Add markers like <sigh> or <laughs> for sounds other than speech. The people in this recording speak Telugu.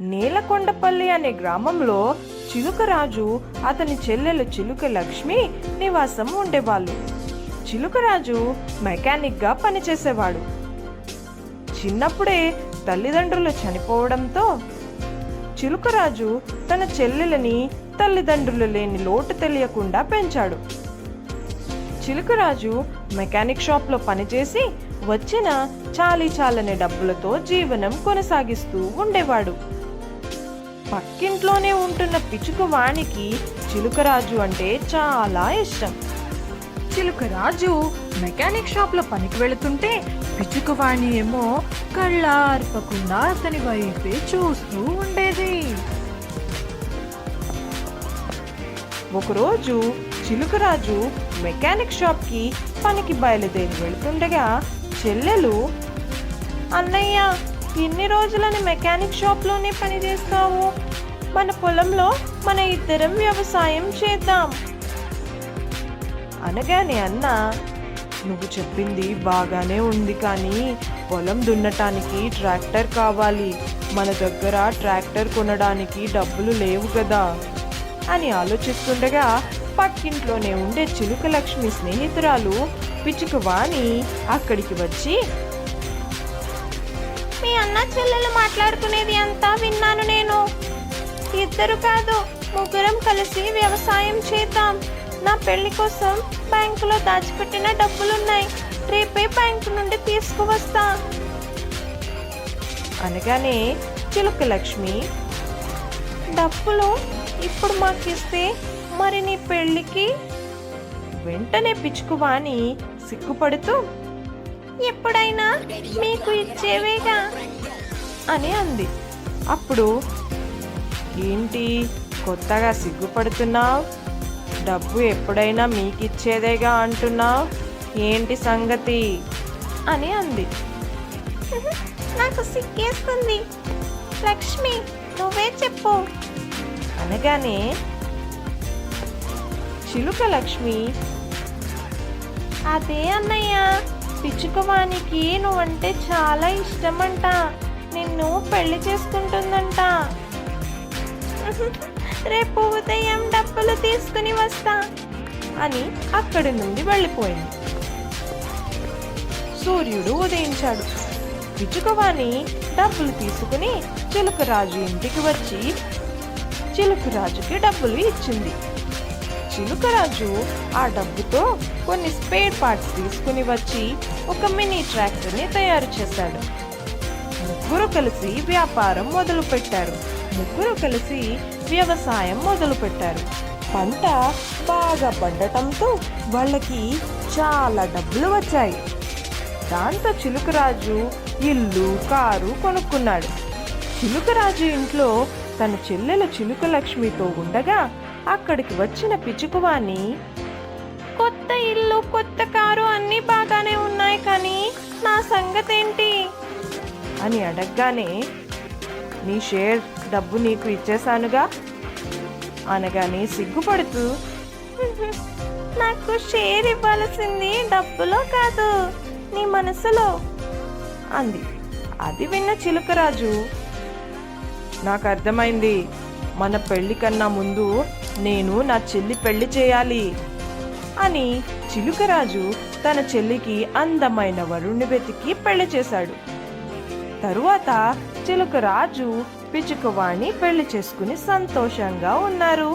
నేలకొండపల్లి అనే గ్రామంలో చిలుకరాజు అతని చెల్లెలు చిలుక లక్ష్మి నివాసం ఉండేవాళ్ళు. చిలుకరాజు మెకానిక్గా పనిచేసేవాడు. చిన్నప్పుడే తల్లిదండ్రులు చనిపోవడంతో చిలుకరాజు తన చెల్లెలని తల్లిదండ్రులు లేని లోటు తెలియకుండా పెంచాడు. చిలుకరాజు మెకానిక్ షాప్లో పనిచేసి వచ్చిన చాలీ చాలని డబ్బులతో జీవనం కొనసాగిస్తూ ఉండేవాడు. పక్కింట్లోనే ఉంటున్న పిచుక వాణికి చిలుకరాజు అంటే చాలా ఇష్టం. చిలుకరాజు మెకానిక్ షాప్లో పనికి వెళుతుంటే పిచుకవాణి ఏమో కళ్ళార్పకుండా అతని వైపే చూస్తూ ఉండేది. ఒకరోజు చిలుకరాజు మెకానిక్ షాప్కి పనికి బయలుదేరి వెళ్తుండగా చెల్లెలు అన్నయ్య ఇన్ని రోజులని మెకానిక్ షాప్లోనే పనిచేస్తావు? మన పొలంలో మన ఇద్దరం వ్యవసాయం చేద్దాం. అనగానే అన్న నువ్వు చెప్పింది బాగానే ఉంది కానీ పొలం దున్నటానికి ట్రాక్టర్ కావాలి. మన దగ్గర ట్రాక్టర్ కొనడానికి డబ్బులు లేవు కదా. అని ఆలోచిస్తుండగా పక్కింట్లోనే ఉండే చిలుక లక్ష్మి స్నేహితురాలు పిచ్చుక వాణి అక్కడికి వచ్చి అన్న చెల్లెలు మాట్లాడుకునేది అంతా విన్నాను నేను. ఇద్దరు కాదు ముగ్గురం కలిసి వ్యవసాయం చేద్దాం. నా పెళ్ళి కోసం బ్యాంకులో దాచిపెట్టిన డబ్బులున్నాయి. రేపే బ్యాంకు నుండి తీసుకువస్తా. అనగానే చిలుక లక్ష్మి డబ్బులు ఇప్పుడు మాకిస్తే మరి నీ పెళ్ళికి వెంటనే పిచ్చుకువాని సిగ్గుపడుతూ ఎప్పుడైనా మీకు ఇచ్చేవేగా? అని అంది. అప్పుడు ఏంటి కొత్తగా సిగ్గుపడుతున్నావు? డబ్బు ఎప్పుడైనా మీకిచ్చేదేగా అంటున్నావు? ఏంటి సంగతి? అని అంది. నాకు సిగ్గేస్తుంది. లక్ష్మి నువ్వే చెప్పు. అనగానే చిలుక లక్ష్మి అదే అన్నయ్య. పిచ్చుకవానికి నువ్వంటే చాలా ఇష్టమంట. నిన్ను పెళ్ళి చేసుకుంటుందంట. <laughs> రేపు ఉదయం డబ్బులు తీసుకుని వస్తా అని అక్కడి నుండి వెళ్ళిపోయింది. సూర్యుడు ఉదయించాడు. పిచ్చుకవాణి డబ్బులు తీసుకుని చిలుకరాజు ఇంటికి వచ్చి చిలుకరాజుకి డబ్బులు ఇచ్చింది. చిలుకరాజు ఆ డబ్బుతో కొన్ని స్పేర్ పార్ట్స్ తీసుకుని వచ్చి ఒక మినీ ట్రాక్టర్ని తయారు చేశాడు. ముగ్గురు కలిసి వ్యాపారం మొదలు పెట్టారు ముగ్గురు కలిసి వ్యవసాయం మొదలు పెట్టారు పంట బాగా పండటంతో వాళ్ళకి చాలా డబ్బులు వచ్చాయి. దాంతో చిలుకరాజు ఇల్లు కారు కొనుక్కున్నాడు. చిలుకరాజు ఇంట్లో తన చెల్లెలు చిలుక లక్ష్మితో ఉండగా అక్కడికి వచ్చిన పిచుకువాని కొత్త ఇల్లు కొత్త కారు అన్నీ బాగానే ఉన్నాయి కానీ నా సంగతేంటి? అని అడగగానే నీ షేర్ డబ్బు నీకు ఇచ్చేశానుగా? అనగానే సిగ్గుపడుతూ నాకు షేర్ ఇవ్వాల్సింది డబ్బులో కాదు నీ మనసులో. అంది. అది విన్న చిలుకరాజు నాకు అర్థమైంది. మన పెళ్ళి కన్నా ముందు నేను నా చెల్లి పెళ్ళి చేయాలి. అని చిలుకరాజు తన చెల్లికి అందమైన వరుణ్ణి వెతికి పెళ్ళి చేశాడు. తరువాత చిలుకరాజు పిచుకవాణి పెళ్ళి చేసుకుని సంతోషంగా ఉన్నారు.